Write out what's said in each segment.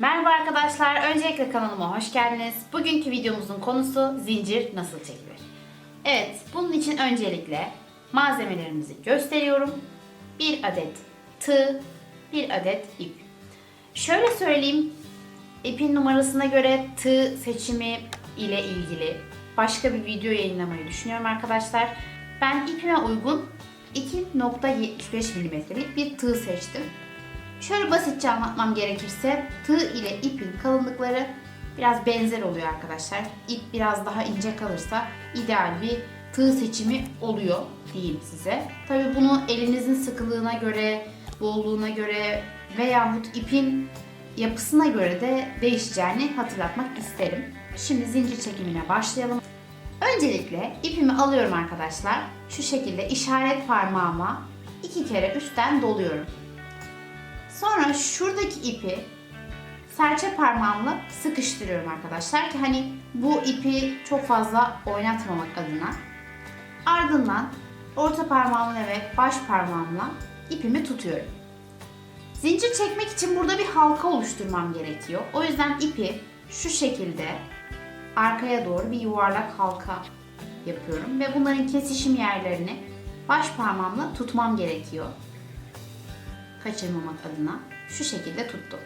Merhaba arkadaşlar, öncelikle kanalıma hoş geldiniz. Bugünkü videomuzun konusu zincir nasıl çekilir? Evet, bunun için öncelikle malzemelerimizi gösteriyorum. Bir adet tığ, bir adet ip. Şöyle söyleyeyim, ipin numarasına göre tığ seçimi ile ilgili başka bir video yayınlamayı düşünüyorum arkadaşlar. Ben ipime uygun 2.75 mm'lik bir tığ seçtim. Şöyle basitçe anlatmam gerekirse tığ ile ipin kalınlıkları biraz benzer oluyor arkadaşlar. İp biraz daha ince kalırsa ideal bir tığ seçimi oluyor diyeyim size. Tabi bunu elinizin sıkılığına göre, bolluğuna göre veyahut ipin yapısına göre de değişeceğini hatırlatmak isterim. Şimdi zincir çekimine başlayalım. Öncelikle ipimi alıyorum arkadaşlar. Şu şekilde işaret parmağıma iki kere üstten doluyorum. Sonra şuradaki ipi serçe parmağımla sıkıştırıyorum arkadaşlar ki hani bu ipi çok fazla oynatmamak adına. Ardından orta parmağımla ve baş parmağımla ipimi tutuyorum. Zincir çekmek için burada bir halka oluşturmam gerekiyor. O yüzden ipi şu şekilde arkaya doğru bir yuvarlak halka yapıyorum ve bunların kesişim yerlerini baş parmağımla tutmam gerekiyor kaçırmamak adına şu şekilde tuttum.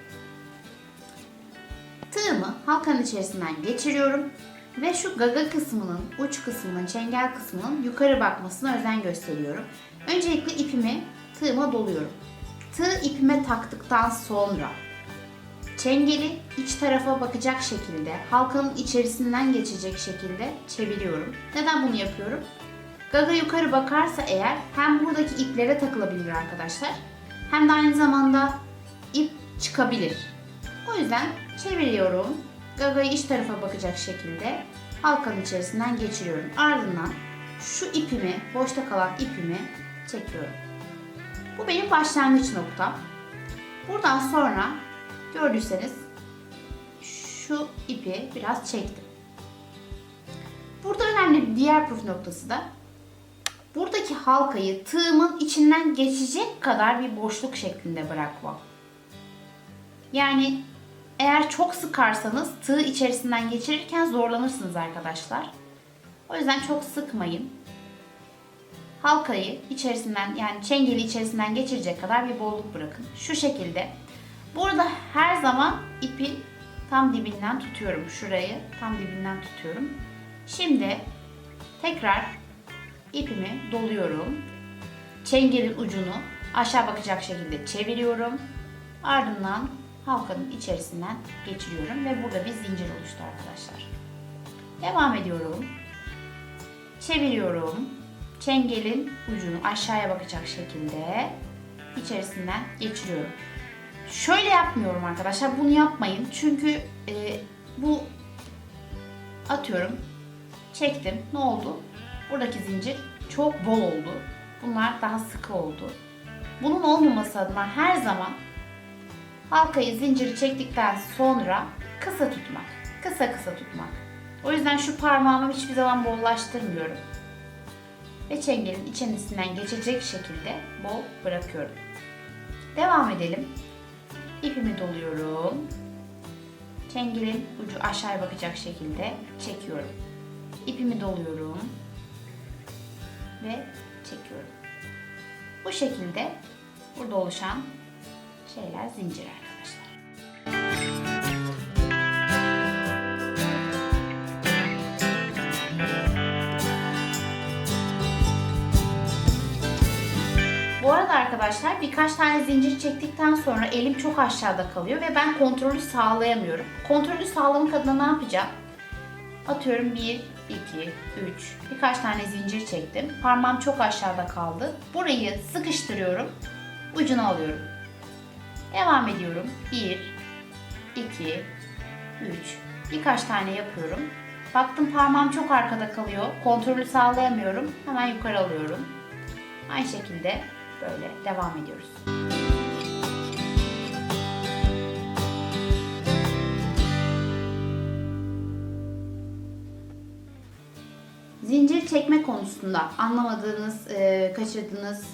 Tığımı halkanın içerisinden geçiriyorum ve şu gaga kısmının, uç kısmının, çengel kısmının yukarı bakmasına özen gösteriyorum. Öncelikle ipimi tığıma doluyorum. Tığ ipime taktıktan sonra çengeli iç tarafa bakacak şekilde, halkanın içerisinden geçecek şekilde çeviriyorum. Neden bunu yapıyorum? Gaga yukarı bakarsa eğer hem buradaki iplere takılabilir arkadaşlar hem de aynı zamanda ip çıkabilir. O yüzden çeviriyorum. Gagayı iç tarafa bakacak şekilde halkanın içerisinden geçiriyorum. Ardından şu ipimi, boşta kalan ipimi çekiyorum. Bu benim başlangıç noktam. Buradan sonra gördüyseniz şu ipi biraz çektim. Burada önemli bir diğer püf noktası da buradaki halkayı tığımın içinden geçecek kadar bir boşluk şeklinde bırakmam. Yani eğer çok sıkarsanız tığ içerisinden geçirirken zorlanırsınız arkadaşlar. O yüzden çok sıkmayın. Halkayı içerisinden yani çengeli içerisinden geçirecek kadar bir bolluk bırakın. Şu şekilde. Burada her zaman ipi tam dibinden tutuyorum. Şurayı tam dibinden tutuyorum. Şimdi tekrar ipimi doluyorum. Çengelin ucunu aşağı bakacak şekilde çeviriyorum. Ardından halkanın içerisinden geçiriyorum ve burada bir zincir oluştu arkadaşlar. Devam ediyorum. Çeviriyorum. Çengelin ucunu aşağıya bakacak şekilde içerisinden geçiriyorum. Şöyle yapmıyorum arkadaşlar. Bunu yapmayın. Çünkü e, bu atıyorum çektim. Ne oldu? Buradaki zincir çok bol oldu. Bunlar daha sıkı oldu. Bunun olmaması adına her zaman halkayı zinciri çektikten sonra kısa tutmak. Kısa kısa tutmak. O yüzden şu parmağımı hiçbir zaman bollaştırmıyorum. Ve çengelin içerisinden geçecek şekilde bol bırakıyorum. Devam edelim. İpimi doluyorum. Çengelin ucu aşağıya bakacak şekilde çekiyorum. İpimi doluyorum ve çekiyorum. Bu şekilde burada oluşan şeyler zincir arkadaşlar. Bu arada arkadaşlar birkaç tane zincir çektikten sonra elim çok aşağıda kalıyor ve ben kontrolü sağlayamıyorum. Kontrolü sağlamak adına ne yapacağım? Atıyorum 1, 2, 3, birkaç tane zincir çektim. Parmağım çok aşağıda kaldı. Burayı sıkıştırıyorum. Ucunu alıyorum. Devam ediyorum. 1, 2, 3, birkaç tane yapıyorum. Baktım parmağım çok arkada kalıyor. Kontrolü sağlayamıyorum. Hemen yukarı alıyorum. Aynı şekilde böyle devam ediyoruz. Çekme konusunda anlamadığınız, e, kaçırdığınız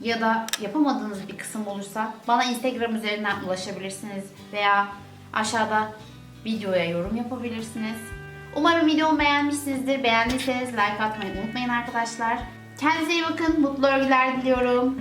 ya da yapamadığınız bir kısım olursa bana Instagram üzerinden ulaşabilirsiniz veya aşağıda videoya yorum yapabilirsiniz. Umarım videomu beğenmişsinizdir. Beğendiyseniz like atmayı unutmayın arkadaşlar. Kendinize iyi bakın. Mutlu örgüler diliyorum.